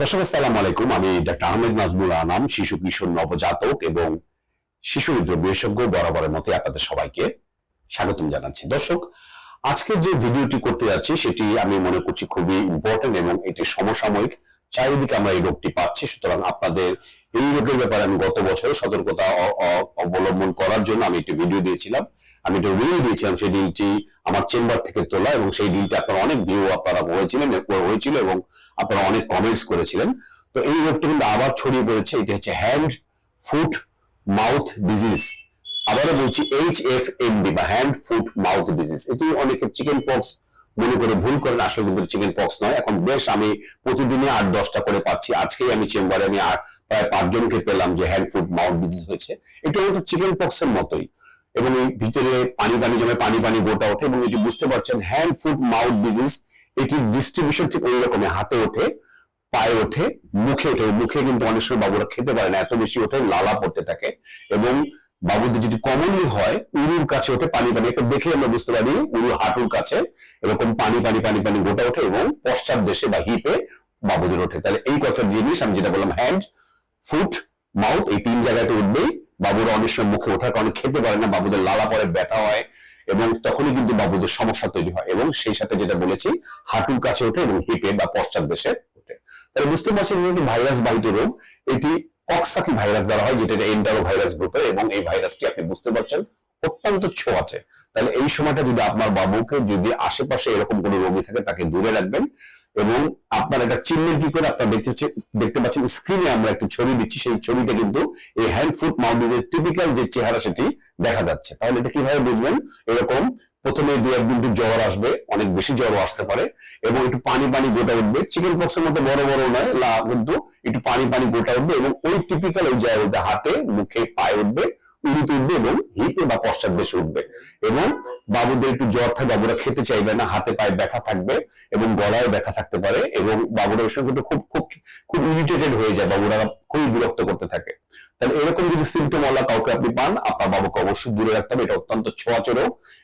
দর্শক, আসসালামু আলাইকুম। আমি ডাক্তার আহমেদ নাজমুল আনাম, শিশু, কিশোর, নবজাতক এবং শিশু হৃদয় বিশেষজ্ঞ বরাবরের মতে আপনাদের সবাইকে স্বাগতম জানাচ্ছি। দর্শক আজকে যে ভিডিওটি করতে যাচ্ছি, সেটি আমি মনে করছি খুবই ইম্পর্টেন্ট এবং এটি সমসাময়িক। চারিদিকে আমরা এই রোগটি পাচ্ছি, সুতরাং আপনাদের এই রোগের ব্যাপারে আমি গত বছর সতর্কতা অবলম্বন করার জন্য আমি একটি ভিডিও দিয়েছিলাম। আমি একটা রিল দিয়েছিলাম, সেই ডিলটি আমার চেম্বার থেকে তোলা এবং সেই ডিলটি আপনারা অনেক ভিউ আপনারা হয়েছিলেন হয়েছিল এবং আপনারা অনেক কমেন্টস করেছিলেন। তো এই রোগটা কিন্তু আবার ছড়িয়ে পড়েছে, এটি হচ্ছে হ্যান্ড ফুট মাউথ ডিজিজ আবারও বলছি এইচ এফ এম ডি বা হ্যান্ড ফুট মাউথ ডিজিজ এটি অনেকে চিকেন পক্স মনে করে ভুল করেন, আসলে কিন্তু চিকেন পক্স নয়। এখন বেশ আমি প্রতিদিনে আট, দশটা করে পাচ্ছি। আজকেই আমি চেম্বারে আমি আর প্রায় পাঁচজনকে পেলাম যে হ্যান্ড ফুট মাউথ ডিজিজ হয়েছে। এটা হয়তো চিকেন পক্স এর মতোই। এবং এই ভিতরে পানি পানি জমে পানি পানি গোটা ওঠে এবং এটি বুঝতে পারছেন হ্যান্ড ফুট মাউথ ডিজিজ এটির ডিস্ট্রিবিউশন ঠিক ওই রকমের হাতে ওঠে, পায়ে ওঠে, মুখে ওঠে। মুখে কিন্তু অনেক সময় বাবুরা খেতে পারে না, এত বেশি ওঠে, লালা পড়তে থাকে। এবং বাবুদের যেটি কমনলি হয়, উরুর কাছে ওঠে, পানি পানি। এটা দেখে আমরা বুঝতে পারি উরুর হাঁটুর কাছে এরকম পানি পানি পানি পানি গোটা ওঠে এবং পশ্চাৎ দেশে বা হিপে বাবুদের ওঠে। তাহলে এই কয়েকটা জিনিস আমি যেটা বললাম হ্যান্ড ফুট মাউথ এই তিন জায়গাতে উঠবেই। বাবুরা অনেক সময় মুখে ওঠার কারণে খেতে পারে না, বাবুদের লালা পরে ব্যথা হয় এবং তখনই কিন্তু বাবুদের সমস্যা তৈরি হয় এবং সেই সাথে যেটা বলেছি, হাঁটুর কাছে ওঠে এবং হিপে বা পশ্চাৎ দেশে ওঠে। তাহলে বুঝতে পারছি ভাইরাস বাহিত রোগ। এটি কক্সাকি ভাইরাস দ্বারা হয়, যেটা এন্টারো ভাইরাস গ্রুপের এবং এই ভাইরাসটি আপনি বুঝতে পারছেন, অত্যন্ত ছোঁয়াচে তাহলে এই সময়টা যদি আপনার বাবুকে যদি আশেপাশে এরকম কোনো রোগী থাকে, তাকে দূরে রাখবেন, এবং আপনার একটা চিহ্নের কি করে? আপনার দেখতে দেখতে পাচ্ছেন স্ক্রিনে আমরা একটি ছবি দিচ্ছি। সেই ছবিতে কিন্তু এই হ্যান্ড ফুট মাউন্টেজের টিপিক্যাল যে চেহারা সেটি দেখা যাচ্ছে। তাহলে এটা কীভাবে বুঝবেন? এরকম প্রথমে দু একদিন একটু জ্বর আসবে, অনেক বেশি জ্বরও আসতে পারে এবং একটু পানি পানি গোটা উঠবে। চিকেন পক্সের মতো বড় বড় নয়, লা কিন্তু একটু পানি পানি গোটা উঠবে এবং ওই টিপিক্যাল ওই জায়গাতে হাতে, মুখে, পায়ে উঠবে, উড়িতে উঠবে এবং হিপে বা পশ্চাৎ দেশে উঠবে। এবং বাবুদের একটু জ্বর থাকে বাবুরা খেতে চাইবে না, হাতে পায়ে ব্যথা থাকবে এবং গলায় ব্যথা থাকতে পারে এবং বাবুরা ওই সময় কিন্তু খুব খুব খুব ইরিটেটেড হয়ে যায়, বাবুরা খুবই বিরক্ত করতে থাকে। তাহলে এরকম যদি সিমটম ওয়ালা কাউকে আপনি পান, আপনার বাবুকে অবশ্যই দূরে রাখতে হবে, এটা অত্যন্ত ছোঁয়াচে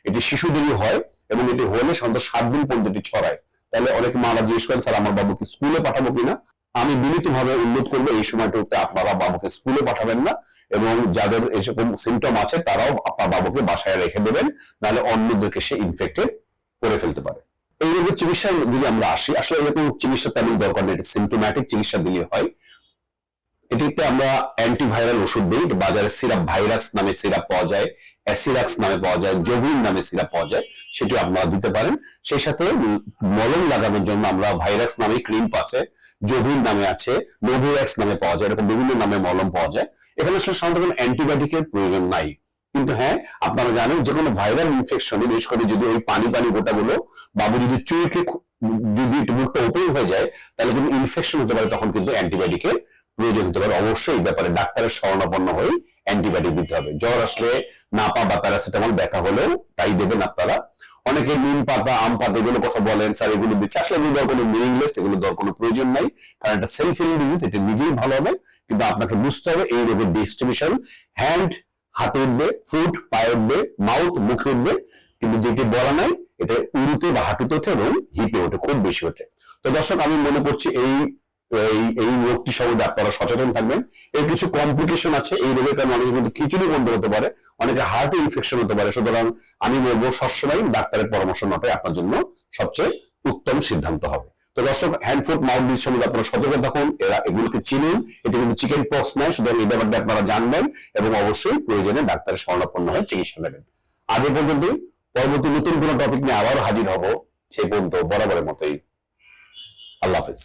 এটি শিশুদেরই হয় এবং এটি হলে সাধারণত সাত দিন পর্যন্ত এটি ছড়ায়। তাহলে অনেক মারা জিজ্ঞেস করেন, স্যার, আমার বাবুকে স্কুলে পাঠাবো কিনা? আমি বিনীতভাবে উল্লেখ করব, এই সময়টাতে আপনারা বাবুকে স্কুলে পাঠাবেন না এবং যাদের এরকম সিমটম আছে, তারাও আপনার বাবুকে বাসায় রেখে দেবেন, নাহলে অন্যদেরকে সে ইনফেক্টেড করে ফেলতে পারে। এই রোগের চিকিৎসা যদি আমরা আসি, আসলে এরকম চিকিৎসা তেমন দরকার নেই সিমটোম্যাটিক চিকিৎসা দিলে হয়। এটিতে আমরা অ্যান্টিভাইরাল ওষুধ দিই বাজারে সিরাপ ভাইরাক্স নামে সিরাপ পাওয়া যায়, অ্যাসিরাক্স নামে পাওয়া যায়, জোভিন নামে সিরাপ পাওয়া যায়, সেটি আপনারা দিতে পারেন। সেই সাথে মলম লাগানোর জন্য আমরা ভাইরাক্স নামে ক্রিম আছে জোভিন নামে আছে নোভিরাক্স নামে পাওয়া যায়, এরকম বিভিন্ন নামে মলম পাওয়া যায়। এখানে আসলে সাধারণত অ্যান্টিবায়োটিকের প্রয়োজন নাই। কিন্তু হ্যাঁ আপনারা জানেন যে কোনো ভাইরাল ইনফেকশনে বিশেষ করে যদি ওই পানি পানি গোটাগুলো বাবু যদি চুইকে যদি মুখটা ওপেন হয়ে যায়, তাহলে কিন্তু ইনফেকশন হতে পারে, তখন কিন্তু অ্যান্টিবায়োটিকের প্রয়োজন হতে পারে। অবশ্যই ব্যাপারে ডাক্তারের শরণাপন্ন হয়ে অ্যান্টিবায়োটিক দিতে হবে। জ্বর আসলে নাপা বা প্যারাসিটামল ব্যথা হলেও তাই দেবেন আপনারা। অনেকে নিম পাতা, আম পাতা এগুলো কথা বলেন, স্যার, এগুলো দিচ্ছে। আসলে এগুলো কোনো মিনিংলেস এগুলো দেওয়ার কোনো প্রয়োজন নাই। কারণ এটা সেলফ হিলিং ডিজিজ এটা নিজেই ভালো হবে। কিন্তু আপনাকে বুঝতে হবে, এই রোগের ডিস্ট্রিবিউশন হ্যান্ড হাতে উঠবে ফুট পায়ে উঠবে মাউথ মুখে উঠবে কিন্তু যেটি বলা নাই, এটা উড়ুতে বা হাঁটুতে ওঠে এবং হিপে ওঠে, খুব বেশি ওঠে। তো দর্শক, আমি মনে করছি এই এই এই রোগটি সম্বন্ধে আপনারা সচেতন থাকবেন। এর কিছু কমপ্লিকেশন আছে, এই রোগের কারণে অনেকে কিন্তু খিচুড়ি বন্ধ হতে পারে, অনেকে হার্ট ইনফেকশন হতে পারে। সুতরাং আমি বলব, সবসময় ডাক্তারের পরামর্শ নেওয়াটাই আপনার জন্য সবচেয়ে উত্তম সিদ্ধান্ত হবে। তো দর্শক হ্যান্ড ফুট মাউথ ডিজিজ সম্বন্ধে আপনারা সতর্ক থাকুন, এরা এগুলোকে চিনুন। এটি কিন্তু চিকেন পক্স নয়, সুতরাং এই ব্যাপারটা আপনারা জানবেন এবং অবশ্যই প্রয়োজনে ডাক্তারের শরণাপন্ন হয়ে চিকিৎসা নেবেন। আজ এ পরবর্তী নতুন কোনো টপিক নিয়ে আবার হাজির হব, সেই পর্যন্ত বরাবরের মতোই। আল্লাহ হাফিজ।